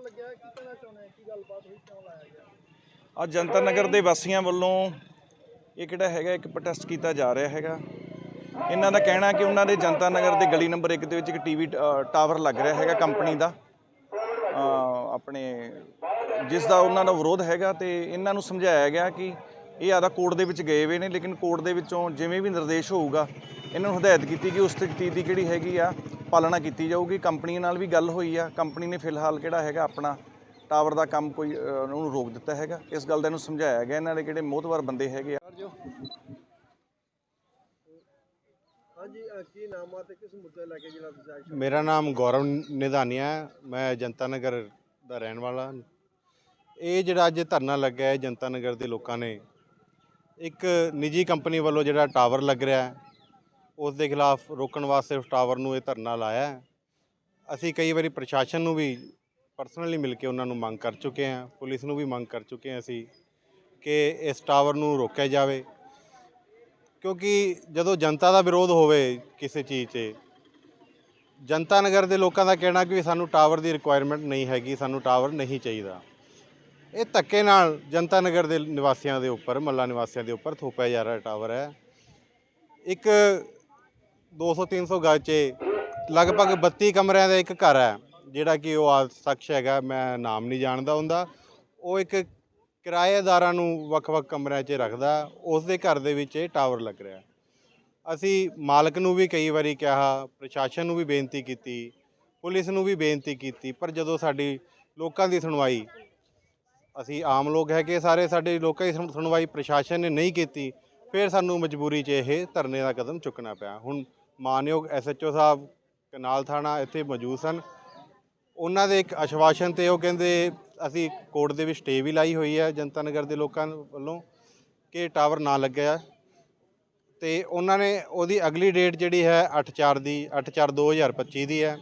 ਲੱਗਿਆ ਕੀ ਕਹਿਣਾ ਚਾਹੁੰਦੇ ਕੀ ਗੱਲਬਾਤ ਹੋਈ? ਕਿਉਂ ਲਾਇਆ ਗਿਆ? ਅੱਜ ਜਨਤਾ ਨਗਰ ਦੇ ਵਾਸੀਆਂ ਵੱਲੋਂ ਇਹ ਕਿਹੜਾ ਹੈਗਾ, ਇੱਕ ਪ੍ਰੋਟੈਸਟ ਕੀਤਾ ਜਾ ਰਿਹਾ ਹੈਗਾ। ਇਹਨਾਂ ਦਾ ਕਹਿਣਾ ਕਿ ਉਹਨਾਂ ਦੇ ਜਨਤਾ ਨਗਰ ਦੇ ਗਲੀ ਨੰਬਰ 1 ਦੇ ਵਿੱਚ ਇੱਕ ਟੀਵੀ ਟਾਵਰ ਲੱਗ ਰਿਹਾ ਹੈਗਾ ਕੰਪਨੀ ਦਾ। ਆਪਣੇ, ਜਿਸ ਦਾ ਉਹਨਾਂ ਦਾ ਵਿਰੋਧ ਹੈਗਾ ਤੇ ਇਹਨਾਂ ਨੂੰ ਸਮਝਾਇਆ ਗਿਆ ਕਿ ਇਹ ਆਦਾ ਕੋਰਟ ਦੇ ਵਿੱਚ ਗਏ ਹੋਏ ਨੇ, ਲੇਕਿਨ ਕੋਰਟ ਦੇ ਵਿੱਚੋਂ ਜਿਵੇਂ ਵੀ ਨਿਰਦੇਸ਼ ਹੋਊਗਾ, ਇਹਨਾਂ ਨੂੰ ਹਦਾਇਤ ਕੀਤੀ ਕਿ ਉਸ ਤਕਤੀ ਦੀ ਕਿਹੜੀ ਹੈਗੀ ਆ ਪਾਲਣਾ ਕੀਤੀ ਜਾਊਗੀ। ਕੰਪਨੀ ਨਾਲ ਵੀ ਗੱਲ ਹੋਈ ਆ। ਕੰਪਨੀ ਨੇ ਫਿਲਹਾਲ ਕਿਹੜਾ ਹੈਗਾ ਆਪਣਾ ਟਾਵਰ ਦਾ ਕੰਮ ਕੋਈ ਉਹਨੂੰ ਰੋਕ ਦਿੱਤਾ ਹੈਗਾ। ਇਸ ਗੱਲ ਦਾ ਇਹਨੂੰ ਸਮਝਾਇਆ ਗਿਆ। ਇਹਨਾਂ ਦੇ ਕਿਹੜੇ ਮੋਹਤਵਰ ਬੰਦੇ ਹੈਗੇ ਆ। ਹਾਂਜੀ ਅ, ਕੀ ਨਾਮ ਆ ਤੇ ਕਿਸ ਮੁੱਦੇ ਲੈ ਕੇ ਜਿਹੜਾ ਤੁਸੀਂ ਅੱਜ ਮੇਰਾ ਨਾਮ ਗੌਰਵ ਨਿਧਾਨੀਆ ਹੈ। ਮੈਂ ਜਨਤਾ ਨਗਰ ਦਾ ਰਹਿਣ ਵਾਲਾ। ਹਾਂ। ਇਹ ਜਿਹੜਾ ਅੱਜ ਧਰਨਾ ਲੱਗਾ ਹੈ ਜਨਤਾ ਨਗਰ ਦੇ ਲੋਕਾਂ ਨੇ ਇੱਕ ਨਿੱਜੀ ਕੰਪਨੀ ਵੱਲੋਂ ਜਿਹੜਾ ਟਾਵਰ ਲੱਗ ਰਿਹਾ ਹੈ ਉਸ ਦੇ ਖਿਲਾਫ ਰੋਕਣ ਵਾਸਤੇ ਉਸ ਟਾਵਰ ਨੂੰ ਇਹ ਧਰਨਾ ਲਾਇਆ ਹੈ। ਅਸੀਂ ਕਈ ਵਾਰੀ ਪ੍ਰਸ਼ਾਸਨ ਨੂੰ ਵੀ ਪਰਸਨਲੀ ਮਿਲ ਕੇ ਉਹਨਾਂ ਨੂੰ ਮੰਗ ਕਰ ਚੁੱਕੇ ਹਾਂ, ਪੁਲਿਸ ਨੂੰ ਵੀ ਮੰਗ ਕਰ ਚੁੱਕੇ ਹਾਂ ਅਸੀਂ ਕਿ ਇਸ ਟਾਵਰ ਨੂੰ ਰੋਕਿਆ ਜਾਵੇ। ਕਿਉਂਕਿ ਜਦੋਂ ਜਨਤਾ ਦਾ ਵਿਰੋਧ ਹੋਵੇ ਕਿਸੇ ਚੀਜ਼ 'ਤੇ, ਜਨਤਾ ਨਗਰ ਦੇ ਲੋਕਾਂ ਦਾ ਕਹਿਣਾ ਕਿ ਵੀ ਸਾਨੂੰ ਟਾਵਰ ਦੀ ਰਿਕੁਆਇਰਮੈਂਟ ਨਹੀਂ ਹੈਗੀ, ਸਾਨੂੰ ਟਾਵਰ ਨਹੀਂ ਚਾਹੀਦਾ। ਇਹ ਧੱਕੇ ਨਾਲ ਜਨਤਾ ਨਗਰ ਦੇ ਨਿਵਾਸੀਆਂ ਦੇ ਉੱਪਰ, ਮੱਲਾ ਨਿਵਾਸੀਆਂ ਦੇ ਉੱਪਰ ਥੋਪਿਆ ਜਾ ਰਿਹਾ ਟਾਵਰ ਹੈ। ਇੱਕ 200 300 ਗਜ 'ਚ ਲਗਭਗ 32 ਕਮਰਿਆਂ ਦਾ ਇੱਕ ਘਰ ਹੈ, ਜਿਹੜਾ ਕਿ ਉਹ ਆ ਸ਼ਖਸ ਹੈਗਾ, ਮੈਂ ਨਾਮ ਨਹੀਂ ਜਾਣਦਾ ਹੁੰਦਾ। ਉਹ ਇੱਕ ਕਿਰਾਏਦਾਰਾਂ ਨੂੰ ਵੱਖ-ਵੱਖ ਕਮਰਿਆਂ 'ਚ ਰੱਖਦਾ, ਉਸ ਦੇ ਘਰ ਦੇ ਵਿੱਚ ਇਹ ਟਾਵਰ ਲੱਗ ਰਿਹਾ ਅਸੀਂ ਮਾਲਕ ਨੂੰ ਵੀ ਕਈ ਵਾਰੀ ਕਿਹਾ, ਪ੍ਰਸ਼ਾਸਨ ਨੂੰ ਵੀ ਬੇਨਤੀ ਕੀਤੀ, ਪੁਲਿਸ ਨੂੰ ਵੀ ਬੇਨਤੀ ਕੀਤੀ, ਪਰ ਜਦੋਂ ਸਾਡੀ ਲੋਕਾਂ ਦੀ ਸੁਣਵਾਈ, ਅਸੀਂ ਆਮ ਲੋਕ ਹੈਗੇ ਸਾਰੇ, ਸਾਡੇ ਲੋਕਾਂ ਦੀ ਸੁਣ- ਸੁਣਵਾਈ ਪ੍ਰਸ਼ਾਸਨ ਨੇ ਨਹੀਂ ਕੀਤੀ, ਫਿਰ ਸਾਨੂੰ ਮਜਬੂਰੀ 'ਚ ਇਹ ਧਰਨੇ ਦਾ ਕਦਮ ਚੁੱਕਣਾ ਪਿਆ। ਹੁਣ ਮਾਨਯੋਗ ਐਸਐਚਓ ਸਾਹਿਬ ਕਨਾਲ ਥਾਣਾ ਇੱਥੇ ਮੌਜੂਦ ਸਨ। ਉਹਨਾਂ ਦੇ ਇੱਕ ਆਸ਼ਵਾਸਨ ਤੇ ਉਹ ਕਹਿੰਦੇ, ਅਸੀਂ ਕੋਰਟ ਦੇ ਵਿੱਚ ਸਟੇ ਵੀ ਲਾਈ ਹੋਈ ਹੈ ਜਨਤਾ ਨਗਰ ਦੇ ਲੋਕਾਂ ਵੱਲੋਂ ਕਿ ਟਾਵਰ ਨਾ ਲੱਗਿਆ ਤੇ ਉਹਨਾਂ ਨੇ ਉਹਦੀ ਅਗਲੀ ਡੇਟ ਜਿਹੜੀ ਹੈ 8/4 ਦੀ 8/4/2025 ਦੀ ਹੈ।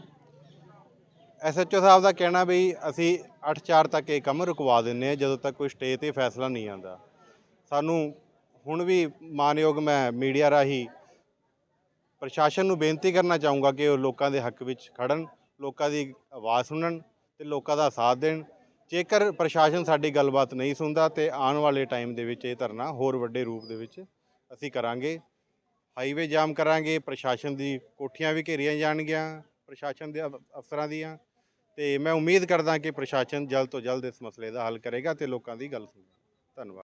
ਐਸਐਚਓ ਸਾਹਿਬ ਦਾ ਕਹਿਣਾ ਵੀ ਅਸੀਂ 8/4 ਤੱਕ ਇਹ ਕੰਮ ਰੁਕਵਾ ਦਿੰਨੇ ਆ ਜਦੋਂ ਤੱਕ ਕੋਈ ਸਟੇ ਤੇ ਫੈਸਲਾ ਨਹੀਂ ਆਉਂਦਾ। ਸਾਨੂੰ ਹੁਣ ਵੀ ਮਾਨਯੋਗ ਮੈਂ ਮੀਡੀਆ ਰਾਹੀਂ ਪ੍ਰਸ਼ਾਸਨ ਨੂੰ ਬੇਨਤੀ ਕਰਨਾ ਚਾਹੂੰਗਾ ਕਿ ਉਹ ਲੋਕਾਂ ਦੇ ਹੱਕ ਵਿੱਚ ਖੜਨ, ਲੋਕਾਂ ਦੀ ਆਵਾਜ਼ ਸੁਣਨ ਤੇ ਲੋਕਾਂ ਦਾ ਸਾਥ ਦੇਣ। ਜੇਕਰ ਪ੍ਰਸ਼ਾਸਨ ਸਾਡੀ ਗੱਲਬਾਤ ਨਹੀਂ ਸੁਣਦਾ ਤੇ ਆਉਣ ਵਾਲੇ ਟਾਈਮ ਦੇ ਵਿੱਚ ਇਹ ਧਰਨਾ ਹੋਰ ਵੱਡੇ ਰੂਪ ਦੇ ਵਿੱਚ ਅਸੀਂ ਕਰਾਂਗੇ। ਹਾਈਵੇ ਜਾਮ ਕਰਾਂਗੇ, ਪ੍ਰਸ਼ਾਸਨ ਦੀ ਕੋਠੀਆਂ ਵੀ ਘੇਰੀਆਂ ਜਾਣਗੀਆਂ, ਪ੍ਰਸ਼ਾਸਨ ਦੇ ਅਫ- ਅਫਸਰਾਂ ਦੀਆਂ। ਤੇ ਮੈਂ ਉਮੀਦ ਕਰਦਾ ਕਿ ਪ੍ਰਸ਼ਾਸਨ ਜਲਦ ਤੋਂ ਜਲਦ ਇਸ ਮਸਲੇ ਦਾ ਹੱਲ ਕਰੇਗਾ ਤੇ ਲੋਕਾਂ ਦੀ ਗੱਲ ਸੁਣੇਗਾ। ਧੰਨਵਾਦ।